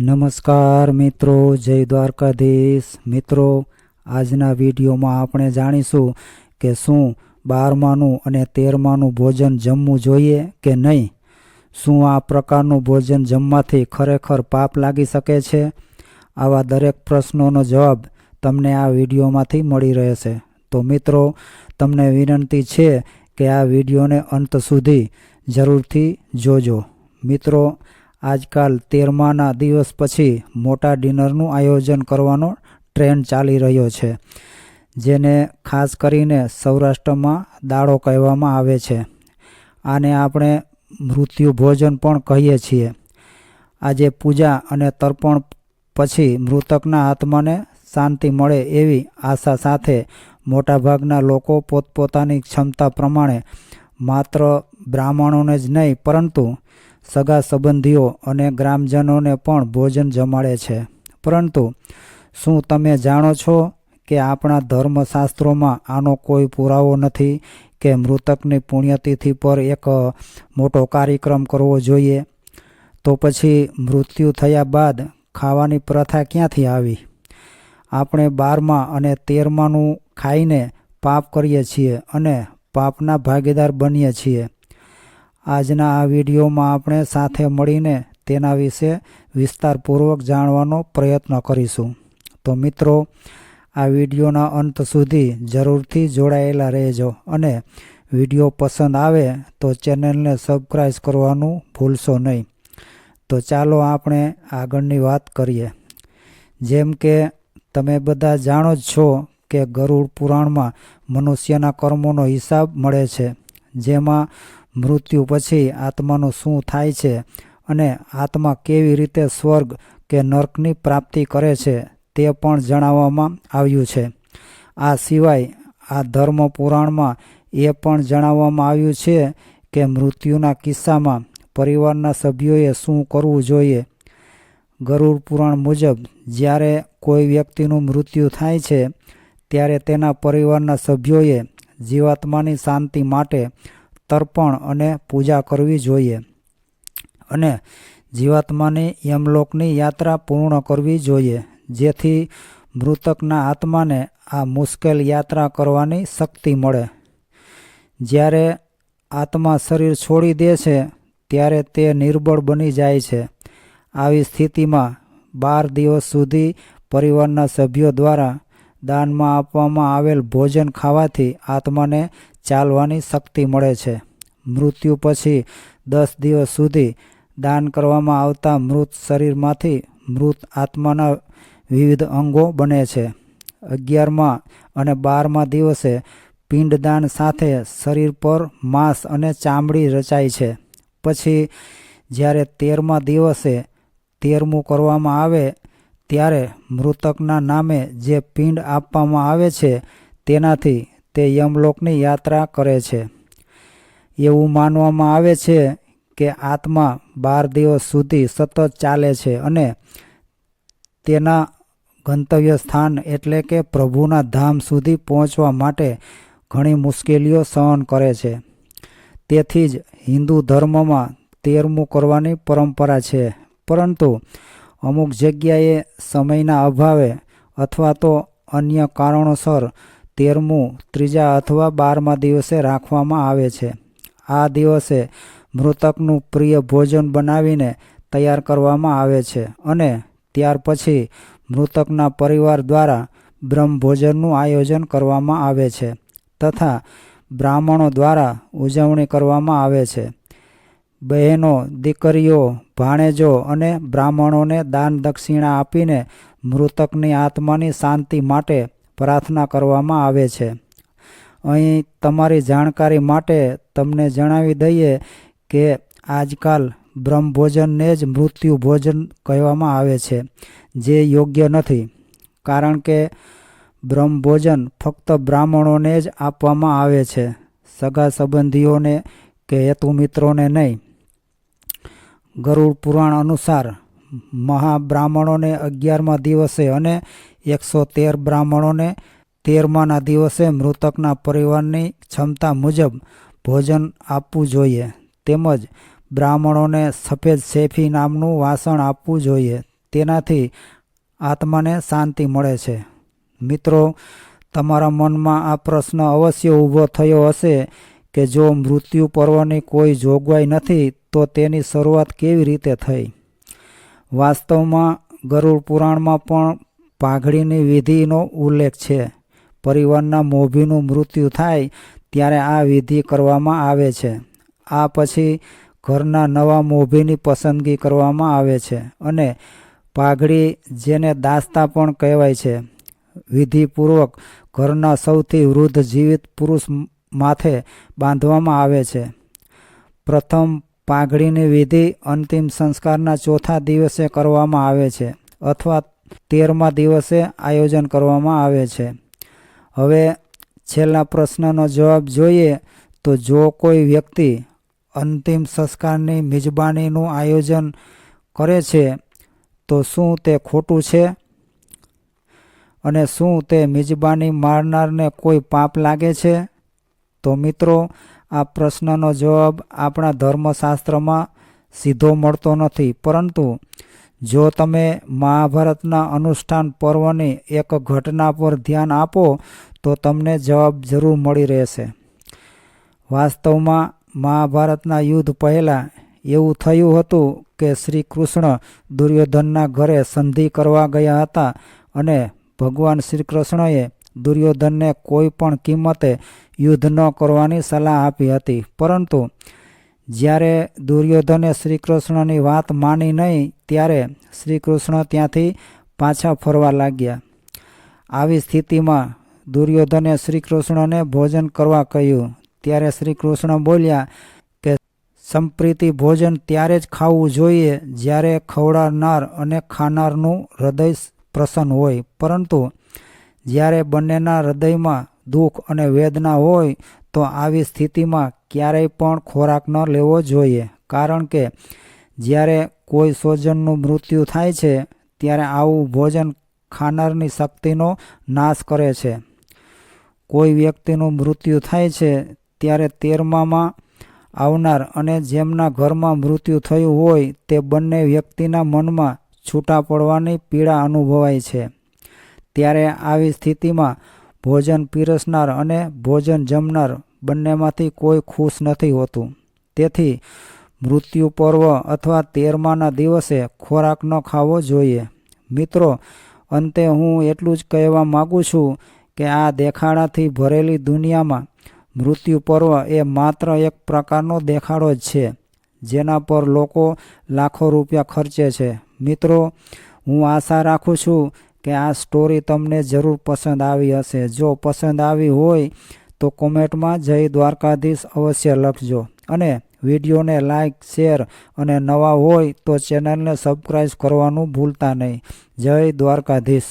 નમસ્કાર મિત્રો, જય દ્વારકાધીશ. મિત્રો, આજના વિડીયોમાં આપણે જાણીશું કે શું બારમાનું અને તેરમાનું ભોજન જમવું જોઈએ કે નહીં? શું આ પ્રકારનું ભોજન જમવાથી ખરેખર પાપ લાગી શકે છે? આવા દરેક પ્રશ્નોનો જવાબ તમને આ વિડીયોમાંથી મળી રહેશે. તો મિત્રો, તમને વિનંતી છે કે આ વિડીયોને અંત સુધી જરૂરથી જોજો. મિત્રો આજકાલ તેરમાના દિવસ પછી મોટા ડિનરનું આયોજન કરવાનો ટ્રેન્ડ ચાલી રહ્યો છે, જેને ખાસ કરીને સૌરાષ્ટ્રમાં દાળો કહેવામાં આવે છે. આને આપણે મૃત્યુ ભોજન પણ કહીએ છીએ. આજે પૂજા અને તર્પણ પછી મૃતકના આત્માને શાંતિ મળે એવી આશા સાથે મોટાભાગના લોકો પોતપોતાની ક્ષમતા પ્રમાણે માત્ર બ્રાહ્મણોને જ નહીં, પરંતુ સગા સંબંધીઓ અને ગ્રામજનોને પણ ભોજન જમાડે છે. પરંતુ શું તમે જાણો છો કે આપણા ધર્મશાસ્ત્રોમાં આનો કોઈ પુરાવો નથી કે મૃતકની પુણ્યતિથિ પર એક મોટો કાર્યક્રમ કરવો જોઈએ? તો પછી મૃત્યુ થયા બાદ ખાવાની પ્રથા ક્યાંથી આવી? આપણે બારમા અને તેરમાનું ખાઈને પાપ કરીએ છીએ અને પાપના ભાગીદાર બનીએ છીએ. આજના આ વિડીયોમાં આપણે સાથે મળીને તેના વિશે વિસ્તારપૂર્વક જાણવાનો પ્રયત્ન કરીશું. તો મિત્રો, આ વિડીયોના અંત સુધી જરૂરથી જોડાયેલા રહેજો અને વીડિયો પસંદ આવે તો ચેનલને સબસ્ક્રાઈબ કરવાનું ભૂલશો નહીં. તો ચાલો આપણે આગળની વાત કરીએ. જેમ કે, તમે બધા જાણો જ છો કે ગરુડ પુરાણમાં મનુષ્યના કર્મોનો હિસાબ મળે છે, જેમાં મૃત્યુ પછી આત્માનું શું થાય છે અને આત્મા કેવી રીતે સ્વર્ગ કે નર્કની પ્રાપ્તિ કરે છે તે પણ જણાવવામાં આવ્યું છે. આ સિવાય આ ધર્મ પુરાણમાં એ પણ જણાવવામાં આવ્યું છે કે મૃત્યુના કિસ્સામાં પરિવારના સભ્યોએ શું કરવું જોઈએ. ગરુડ પુરાણ મુજબ, જ્યારે કોઈ વ્યક્તિનું મૃત્યુ થાય છે, ત્યારે તેના પરિવારના સભ્યોએ જીવાત્માની શાંતિ માટે તર્પણ અને પૂજા કરવી જોઈએ. અને જીવાત્માની યમલોકની યાત્રા પૂર્ણ કરવી જોઈએ, જેથી મૃતકના આત્માને આ મુશ્કેલ યાત્રા કરવાની શક્તિ મળે. જ્યારે આત્મા શરીર છોડી દે છે, ત્યારે તે નિર્બળ બની જાય છે. આવી સ્થિતિમાં બાર દિવસ સુધી પરિવારના સભ્યો દ્વારા દાનમાં આપવામાં આવેલ ભોજન ખાવાથી આત્માને ચાલવાની શક્તિ મળે છે. મૃત્યુ પછી દસ દિવસ સુધી દાન કરવામાં આવતા મૃત શરીરમાંથી મૃત આત્માના વિવિધ અંગો બને છે. અગિયારમાં અને બારમા દિવસે પિંડદાન સાથે શરીર પર માંસ અને ચામડી રચાય છે. પછી જ્યારે તેરમા દિવસે તેરમું કરવામાં આવે, ત્યારે મૃતકના નામે જે પિંડ આપવામાં આવે છે, તેનાથી તે યમલોકની યાત્રા કરે છે. એવું માનવામાં આવે છે કે આત્મા બાર દિવસ સુધી સતત ચાલે છે અને તેના ગંતવ્ય સ્થાન એટલે કે પ્રભુના ધામ સુધી પહોંચવા માટે ઘણી મુશ્કેલીઓ સહન કરે છે. તેથી જ હિન્દુ ધર્મમાં તેરમું કરવાની પરંપરા છે. પરંતુ અમુક જગ્યાએ સમયના અભાવે અથવા તો અન્ય કારણોસર તેરમું ત્રીજા અથવા બારમા દિવસે રાખવામાં આવે છે. આ દિવસે મૃતકનું પ્રિય ભોજન બનાવીને તૈયાર કરવામાં આવે છે અને ત્યાર પછી મૃતકના પરિવાર દ્વારા બ્રહ્મભોજનનું આયોજન કરવામાં આવે છે તથા બ્રાહ્મણો દ્વારા ઉજવણી કરવામાં આવે છે. બહેનો, દીકરીઓ, ભાણેજો અને બ્રાહ્મણોને દાન દક્ષિણા આપીને મૃતકની આત્માની શાંતિ માટે પ્રાર્થના કરવામાં આવે છે. અહીં તમારી જાણકારી માટે તમને જણાવી દઈએ કે આજકાલ બ્રહ્મભોજનને જ મૃત્યુ ભોજન કહેવામાં આવે છે, જે યોગ્ય નથી. કારણ કે બ્રહ્મભોજન ફક્ત બ્રાહ્મણોને જ આપવામાં આવે છે, સગા સંબંધીઓને કે હેતુ મિત્રોને નહીં. ગરુડ પુરાણ અનુસાર મહાબ્રાહ્મણોને અગિયારમા દિવસે અને એકસો તેર બ્રાહ્મણોને તેરમાના દિવસે મૃતકના પરિવારની ક્ષમતા મુજબ ભોજન આપવું જોઈએ. તેમજ બ્રાહ્મણોને સફેદ શેફી નામનું વાસણ આપવું જોઈએ. તેનાથી આત્માને શાંતિ મળે છે. મિત્રો, તમારા મનમાં આ પ્રશ્ન અવશ્ય ઊભો થયો હશે કે જો મૃત્યુ પર્વની કોઈ જોગવાઈ નથી, તો તેની શરૂઆત કેવી રીતે થઈ? વાસ્તવમાં ગરુડ પુરાણમાં પણ પાઘડીની વિધિનો ઉલ્લેખ છે. પરિવારના મોભીનું મૃત્યુ થાય ત્યારે આ વિધિ કરવામાં આવે છે. આ પછી ઘરના નવા મોભીની પસંદગી કરવામાં આવે છે અને પાઘડી જેને દાસ્તા પણ કહેવાય છે. વિધિપૂર્વક ઘરના સૌથી વૃદ્ધ જીવિત પુરુષ માથે બાંધવામાં આવે છે. પ્રથમ પાઘડીની વિધિ અંતિમ સંસ્કારના ચોથા દિવસે કરવામાં આવે છે અથવા તેરમા દિવસે આયોજન કરવામાં આવે છે. હવે છેલ્લા પ્રશ્નનો જવાબ જોઈએ તો જો કોઈ વ્યક્તિ અંતિમ સંસ્કારની મિજબાનીનું આયોજન કરે છે, તો શું તે ખોટું છે? અને શું તે મિજબાની મારનારને કોઈ પાપ લાગે છે? તો મિત્રો, આ પ્રશ્નનો જવાબ આપણા ધર્મશાસ્ત્રમાં સીધો મળતો નથી, પરંતુ જો તમે મહાભારતના અનુષ્ઠાન પર્વની એક ઘટના પર ધ્યાન આપો, તો તમને જવાબ જરૂર મળી રહેશે. વાસ્તવમાં મહાભારતના યુદ્ધ પહેલાં એવું થયું હતું કે શ્રી કૃષ્ણ દુર્યોધનના ઘરે સંધિ કરવા ગયા હતા અને ભગવાન શ્રી કૃષ્ણએ દુર્યોધનને કોઈ પણ કિંમતે યુદ્ધ ન કરવાની સલાહ આપી હતી. પરંતુ જ્યારે દુર્યોધને શ્રીકૃષ્ણની વાત માની નહીં, ત્યારે શ્રીકૃષ્ણ ત્યાંથી પાછા ફરવા લાગ્યા. આવી સ્થિતિમાં દુર્યોધને શ્રીકૃષ્ણને ભોજન કરવા કહ્યું. ત્યારે શ્રીકૃષ્ણ બોલ્યા કે, સંપ્રીતિ ભોજન ત્યારે જ ખાવું જોઈએ જ્યારે ખવડાવનાર અને ખાનારનું હૃદય પ્રસન્ન હોય. પરંતુ જ્યારે બંનેના હૃદયમાં દુઃખ અને વેદના હોય, તો આવી સ્થિતિમાં ક્યારેય પણ ખોરાક ન લેવો જોઈએ. કારણ કે, જ્યારે કોઈ સ્વજનનું મૃત્યુ થાય છે, ત્યારે આવું ભોજન ખાનારની શક્તિનો નાશ કરે છે. કોઈ વ્યક્તિનું મૃત્યુ થાય છે, ત્યારે તેરમામાં આવનાર અને જેમના ઘરમાં મૃત્યુ થયું હોય, તે બંને વ્યક્તિના મનમાં છૂટા પડવાની પીડા અનુભવાય છે. ત્યારે આવી સ્થિતિમાં ભોજન પીરસનાર અને ભોજન જમનાર બંનેમાંથી કોઈ ખુશ નથી હોતું. તેથી મૃત્યુ પર્વ અથવા તેરમાના દિવસે ખોરાક ન ખાવો જોઈએ. મિત્રો, અંતે હું એટલું જ કહેવા માગું છું કે આ દેખાડાથી ભરેલી દુનિયામાં મૃત્યુ પર્વ એ માત્ર એક પ્રકારનો દેખાડો જ છે, જેના પર લોકો લાખો રૂપિયા ખર્ચે છે. મિત્રો, હું આશા રાખું છું કે આ સ્ટોરી તમને જરૂર પસંદ આવી હશે. જો પસંદ આવી હોય તો કોમેન્ટમાં જય દ્વારકાધીશ અવશ્ય લખજો. અને વિડીયોને લાઇક શેર અને નવા હોય તો ચેનલને સબસ્ક્રાઈબ કરવાનું ભૂલતા નહીં. જય દ્વારકાધીશ.